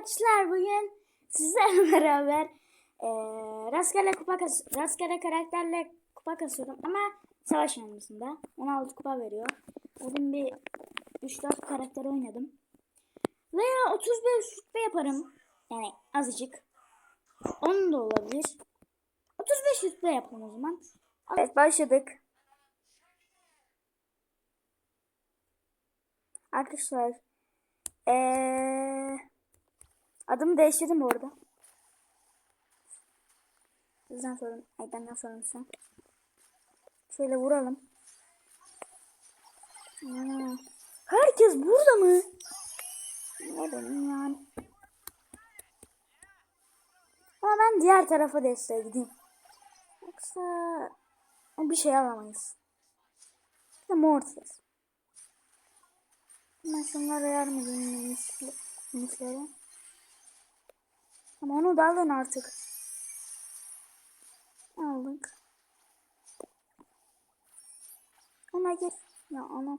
arkadaşlar bugün sizlerle beraber eee rastgele kupa kas rastgele karakterle kupa kasıyorum ama savaş oyununda 16 kupa veriyor. Bugün bir 3-4 karakter oynadım. Veya 35 rütbe yaparım. Yani azıcık. 10 da olabilir. 35 rütbe yapalım o zaman. Evet başladık. Arkadaşlar eee adımı değiştirdim bu arada. Sizden sorun. Ay benden sorun sen. Şöyle vuralım. Hmm. Herkes burada mı? Ne benim yani. Ama ben diğer tarafa desteğe gideyim. Yoksa bir şey alamayız. Bir de Mortis. Ben edeyim minisli- minislere. Ama onu da alın artık. Aldık. Ona gir. Ya ana.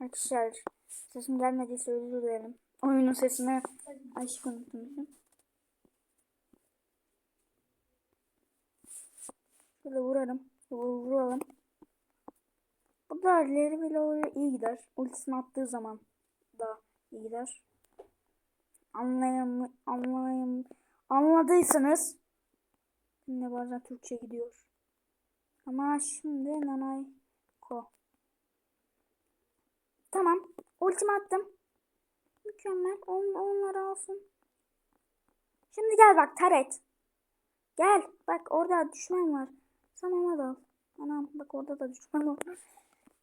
Arkadaşlar sesim gelmediyse özür dilerim. Oyunun sesini açık unutmuşum. Şöyle vurarım. Vur, vuralım. Bu da ileri bile oraya iyi gider. Ultisini attığı zaman da iyi gider. Anlayam, anlayam, anladıysanız Yine bazen Türkçe gidiyor. Ama şimdi nanay ko. Tamam. Ultimi attım. Mükemmel. On, onları alsın. Şimdi gel bak taret. Gel. Bak orada düşman var. Sen ona da al. Anam bak orada da düşman var.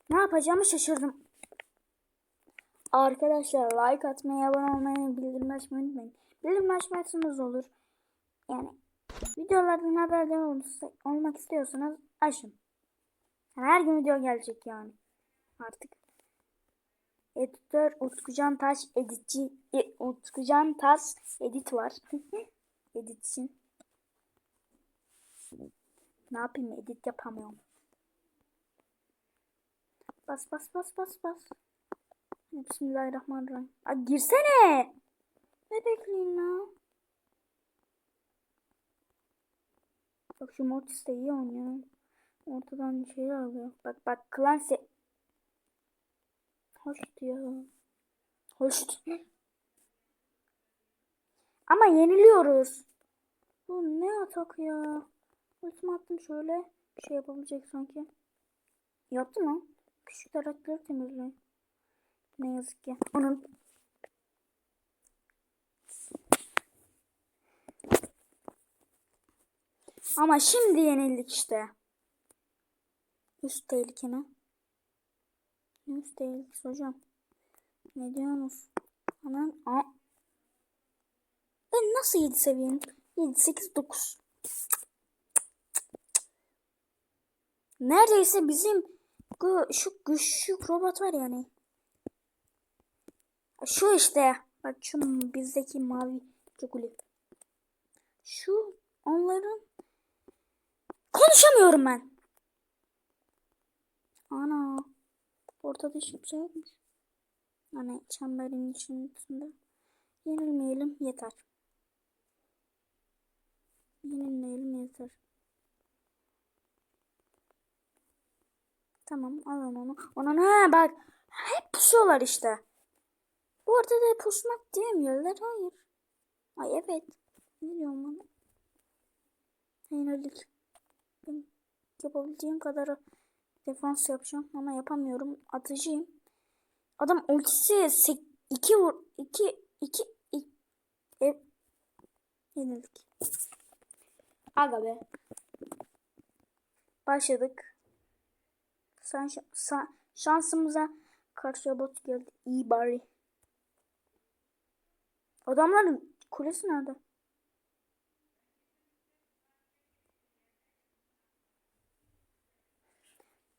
Ne yapacağımı şaşırdım. Arkadaşlar like atmayı, abone olmayı, bildirim açmayı unutmayın. Bildirim açmazsanız olur. Yani videolardan haberdar olmak istiyorsanız açın. Her gün video gelecek yani. Artık. Editör Utkucan Taş editçi e, Utkucan Taş edit var. edit için. Ne yapayım edit yapamıyorum. Bas bas bas bas bas. Bismillahirrahmanirrahim. Aa, girsene. Ne bekleyin lan? Bak şu Mortis de iyi oynuyor. Ortadan şey alıyor. Bak bak Clancy. Hoş ya. Hoş. Ama yeniliyoruz. Bu ne atak ya. Ultimi attım şöyle. Bir şey yapabilecek sanki. Yaptı mı? Küçük tarakları temizle. Ne yazık ki. Onun Ama şimdi yenildik işte. Üst tehlike mi? Üst tehlikesi hocam? Ne diyorsunuz? Aman. Aa. Ben nasıl 7 seviyeyim? 7, 8, 9. Neredeyse bizim şu güçlü robot var yani. Şu işte. Bak şu bizdeki mavi çokuli. Şu onların Konuşamıyorum ben. Ana. Ortada hiçbir şey yokmuş. Hani çemberin içinde. Yenilmeyelim yeter. Yenilmeyelim yeter. Tamam alın onu. Ona ne bak. Hep pusuyorlar işte. Bu arada da pusmak diyemiyorlar. Hayır. Ay evet. Ne diyorum bana? Yenildik. Ben yapabileceğim kadar defans yapacağım ama yapamıyorum. Atıcıyım. Adam ultisi 2 vur 2 2 ev yenildik. Aga be. Başladık. Sen sa- şansımıza karşı bot geldi. İyi bari. Adamların kulesi nerede?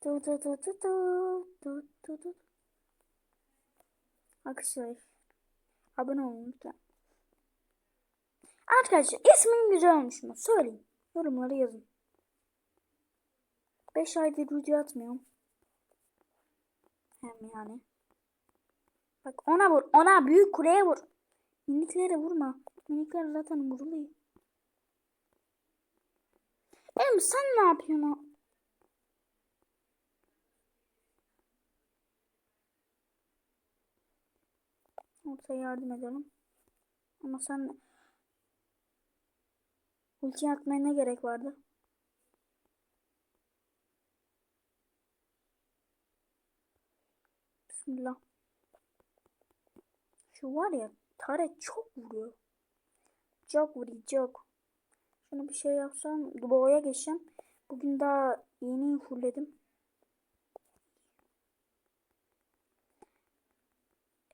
Du du du du du du du du. Arkadaşlar abone olun lütfen. Arkadaşlar ismin güzel olmuş mu? Söyleyin. Yorumlara yazın. 5 aydır video atmıyorum. Hem yani. Bak ona vur. Ona büyük kuleye vur. Miniklere vurma. Minikler zaten vuruluyor. Em sen ne yapıyorsun? Ortaya yardım edelim. Ama sen ulti atmaya ne gerek vardı? Bismillah. Şu var ya taret çok vuruyor. Çok vuruyor çok. Şunu bir şey yapsam boğaya geçeceğim. Bugün daha yeni fullledim.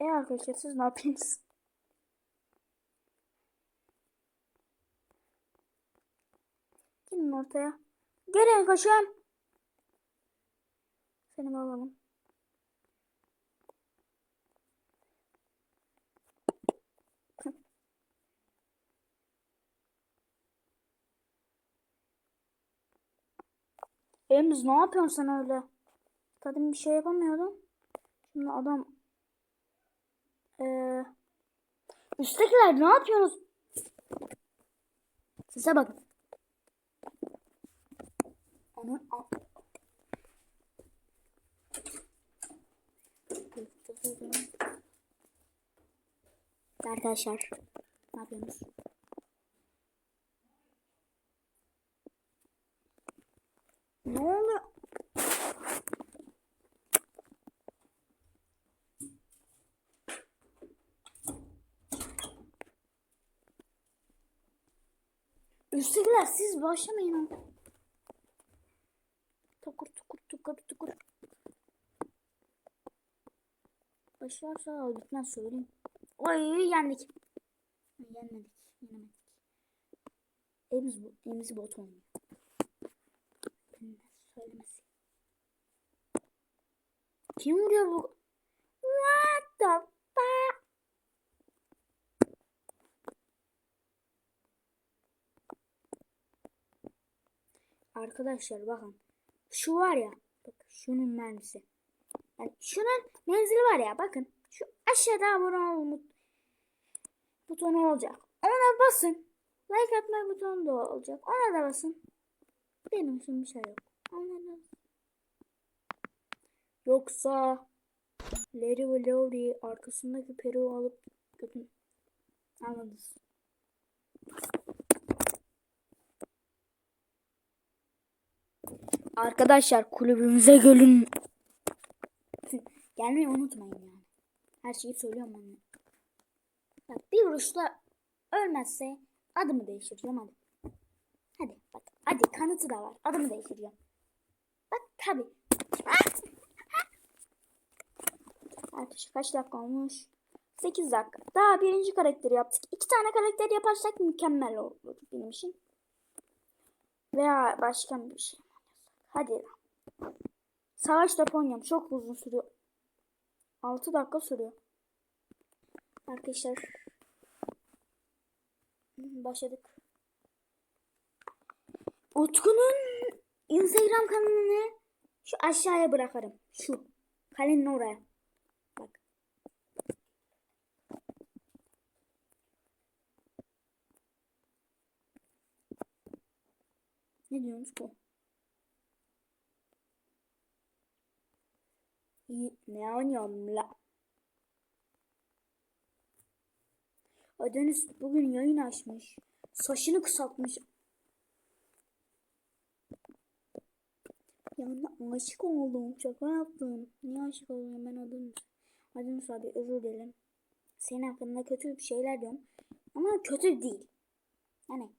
E arkadaşlar siz ne yapıyorsunuz? Gelin ortaya. Gelin koşun. Seni alalım. Emz ne yapıyorsun sen öyle? Kadın bir şey yapamıyordun. Şimdi adam ee, üsttekiler ne yapıyorsunuz? Size bakın. Onu al. Arkadaşlar ne yapıyorsunuz? Ne oluyor? Üsttekiler siz başlamayın. Tukur tukur tukur tukur. Başlarsa bitmez söyleyeyim. Oy yendik. Yenmedik. Yenemedik. Evimiz, evimizi bot oynuyor. Söylemesi. Kim vuruyor bu? Arkadaşlar bakın. Şu var ya. Bak şunun mermisi. Yani şunun menzili var ya bakın. Şu aşağıda abone ol butonu olacak. Ona basın. Like atma butonu da olacak. Ona da basın. Benim için bir şey yok. Anladın. Yoksa Larry ve Lowry arkasındaki peruğu alıp götün. Anladınız. Arkadaşlar kulübümüze gelin. Gelmeyi unutmayın yani. Her şeyi söylüyorum ben. Bak bir vuruşla ölmezse adımı değiştireceğim hadi. Hadi bak hadi kanıtı da var. Adımı değiştireceğim. Bak tabi. Arkadaşlar kaç dakika olmuş? 8 dakika. Daha birinci karakteri yaptık. İki tane karakter yaparsak mükemmel olur benim için. Veya başka bir şey. Hadi. Savaş oynayalım. Çok uzun sürüyor. 6 dakika sürüyor. Arkadaşlar. Başladık. Utku'nun Instagram kanalını şu aşağıya bırakırım. Şu. Kalenin oraya. Bak. Ne diyorsunuz bu? Ne oynuyorum? Adonis bugün yayın açmış. Saçını kısaltmış. Yani aşık oldum. Şaka yaptım. Niye aşık oldum ben Adonis? Adonis abi özür dilerim. Senin hakkında kötü bir şeyler diyorum. Ama kötü değil. Yani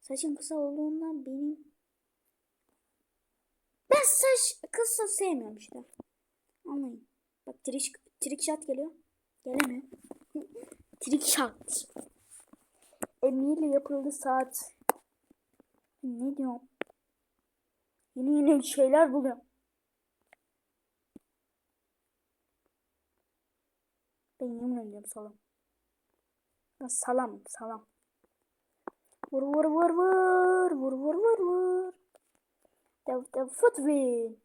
saçın kısa olduğundan benim ben saç kısa sevmiyorum işte. Anlayın. Bak trick, trick shot geliyor. Gelemiyor. trick shot. Emirle yapıldı saat. Ne diyorum? Yeni yeni şeyler buluyorum. Ben yemin ediyorum salam. Ben salam salam. Vur vur vur vur vur vur vur vur. The, the foot win.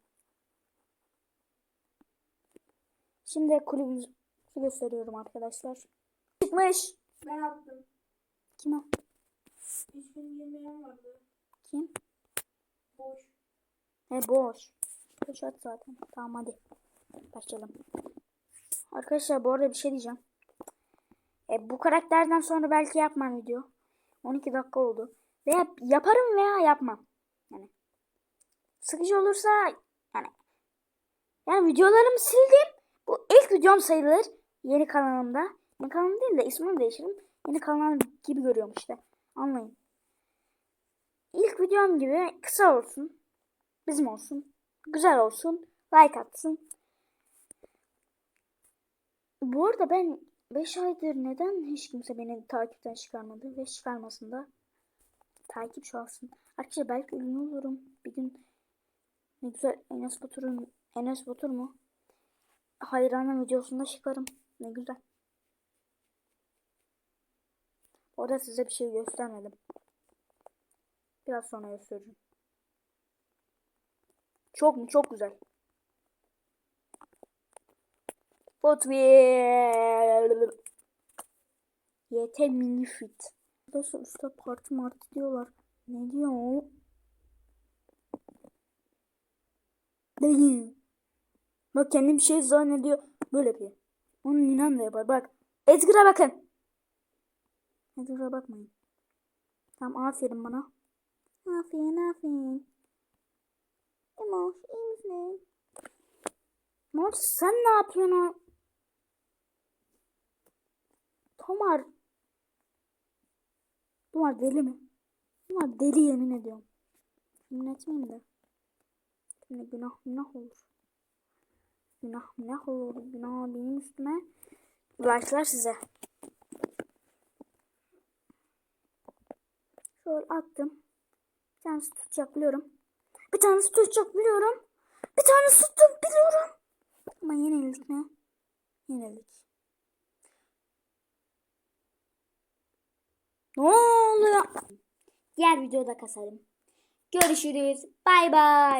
Şimdi kulübümüzü gösteriyorum arkadaşlar. Çıkmış. Ben attım. Kime? Gün yemeğim vardı. Kim? Boş. He boş. Boş at zaten. Tamam hadi. Başlayalım. Arkadaşlar bu arada bir şey diyeceğim. E, bu karakterden sonra belki yapmam video. 12 dakika oldu. Veya yaparım veya yapmam. Yani sıkıcı olursa yani yani videolarımı sildim. Bu ilk videom sayılır. Yeni kanalımda. Yeni kanalım değil de ismini değiştiririm. Yeni kanal gibi görüyorum işte. Anlayın. İlk videom gibi kısa olsun. Bizim olsun. Güzel olsun. Like atsın. Bu arada ben 5 aydır neden hiç kimse beni takipten çıkarmadı ve çıkarmasın da takip çalsın. Arkadaşlar belki ünlü olurum. Bir gün ne güzel Enes Batur'un Enes Batur mu? Hayranım videosunda çıkarım. Ne güzel. Orada size bir şey göstermedim. Biraz sonra göstereceğim. Çok mu? Çok güzel. Footwear. YT mini fit. Arkadaşlar usta parti martı diyorlar. Ne diyor o? Değil. Bak kendim bir şey zannediyor. Böyle yapıyor. Onun inan da yapar. Bak. Edgar'a bakın. Edgar'a bakmayın. Tamam aferin bana. Aferin aferin. Emoş iyi misin? Emoş sen ne yapıyorsun? Tomar. Tomar deli mi? Tomar deli yemin ediyorum. Yemin etmeyeyim de. Şimdi günah günah olur. Günah günah olur. Günah benim üstüme. Like'lar size. Şöyle attım. Bir tanesi tutacak biliyorum. Bir tanesi tutacak biliyorum. Bir tanesi tuttum biliyorum. Ama yenildik ne? Yenildik. Ne oluyor? Diğer videoda kasarım. Görüşürüz. Bay bay.